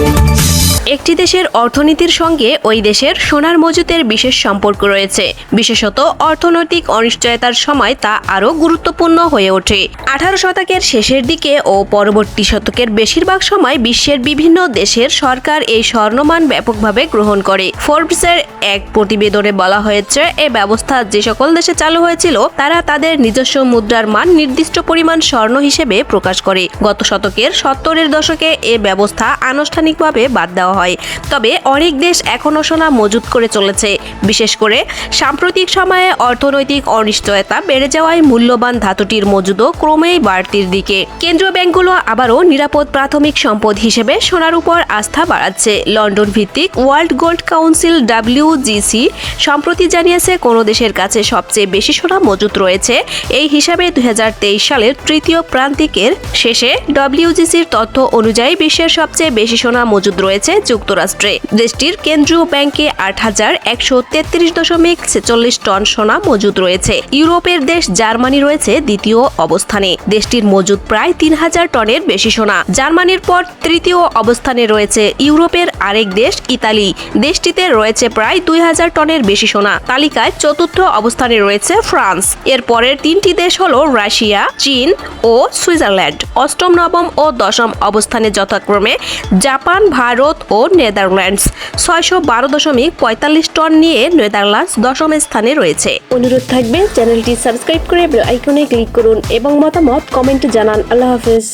Thank you. একটি দেশের অর্থনীতির সঙ্গে ওই দেশের সোনার মজুতের বিশেষ সম্পর্ক রয়েছে। বিশেষত অর্থনৈতিক অনিশ্চয়তার সময় তা আরও গুরুত্বপূর্ণ হয়ে ওঠে। আঠারো শতকের শেষের দিকে ও পরবর্তী শতকের বেশিরভাগ সময় বিশ্বের বিভিন্ন দেশের সরকার এই স্বর্ণমান ব্যাপকভাবে গ্রহণ করে। ফোর্বসের এক প্রতিবেদনে বলা হয়েছে, এ ব্যবস্থা যে সকল দেশে চালু হয়েছিল, তারা তাদের নিজস্ব মুদ্রার মান নির্দিষ্ট পরিমাণ স্বর্ণ হিসেবে প্রকাশ করে। গত শতকের সত্তরের দশকে এ ব্যবস্থা আনুষ্ঠানিকভাবে বাদ দেওয়া হয়। তবে অনেক দেশ এখনও সোনা মজুত করে চলেছে। বিশেষ করে সাম্প্রতিক সময়ে অর্থনৈতিক অনিশ্চয়তা বেড়ে যাওয়ায় মূল্যবান ধাতুটির মজুদও ক্রমেই বাড়তির দিকে। কেন্দ্রীয় ব্যাংকগুলো আবারও নিরাপদ প্রাথমিক সম্পদ হিসেবে সোনার উপর আস্থা বাড়াচ্ছে। লন্ডন ভিত্তিক ওয়ার্ল্ড গোল্ড কাউন্সিল ডাব্লিউজিসি সম্প্রতি জানিয়েছে, কোন দেশের কাছে সবচেয়ে বেশি সোনা মজুত রয়েছে। এই হিসাবে দুই হাজার তেইশ সালের তৃতীয় প্রান্তিকের শেষে ডব্লিউজিসির তথ্য অনুযায়ী বিশ্বের সবচেয়ে বেশি সোনা মজুদ রয়েছে যুক্তরাষ্ট্রে। দেশটির কেন্দ্রীয় ব্যাংকে আট হাজার একশো তেত্রিশ দশমিক ছেচল্লিশ টন সোনা মজুদ রয়েছে। ইউরোপের দেশ জার্মানি রয়েছে দ্বিতীয় অবস্থানে। দেশটির মজুদ প্রায় তিন হাজার টনের বেশি সোনা। জার্মানির পর তৃতীয় অবস্থানে রয়েছে ইউরোপের আরেক দেশ ইতালি। দেশটিতে রয়েছে প্রায় দুই হাজার টনের বেশি সোনা। তালিকায় চতুর্থ অবস্থানে রয়েছে ফ্রান্স। এর পরের তিনটি দেশ হল রাশিয়া, চীন ও সুইজারল্যান্ড। অষ্টম, নবম ও দশম অবস্থানে যথাক্রমে জাপান, ভারত ও নেদারল্যান্ডস। ছয়শো বারো দশমিক পঁয়তাল্লিশ টন নিয়ে নেদারল্যান্ডস দশম স্থানে রয়েছে। অনুরোধ থাকবে চ্যানেলটি সাবস্ক্রাইব করে আইকনে ক্লিক করুন এবং মতামত কমেন্টে জানান। আল্লাহ হাফেজ।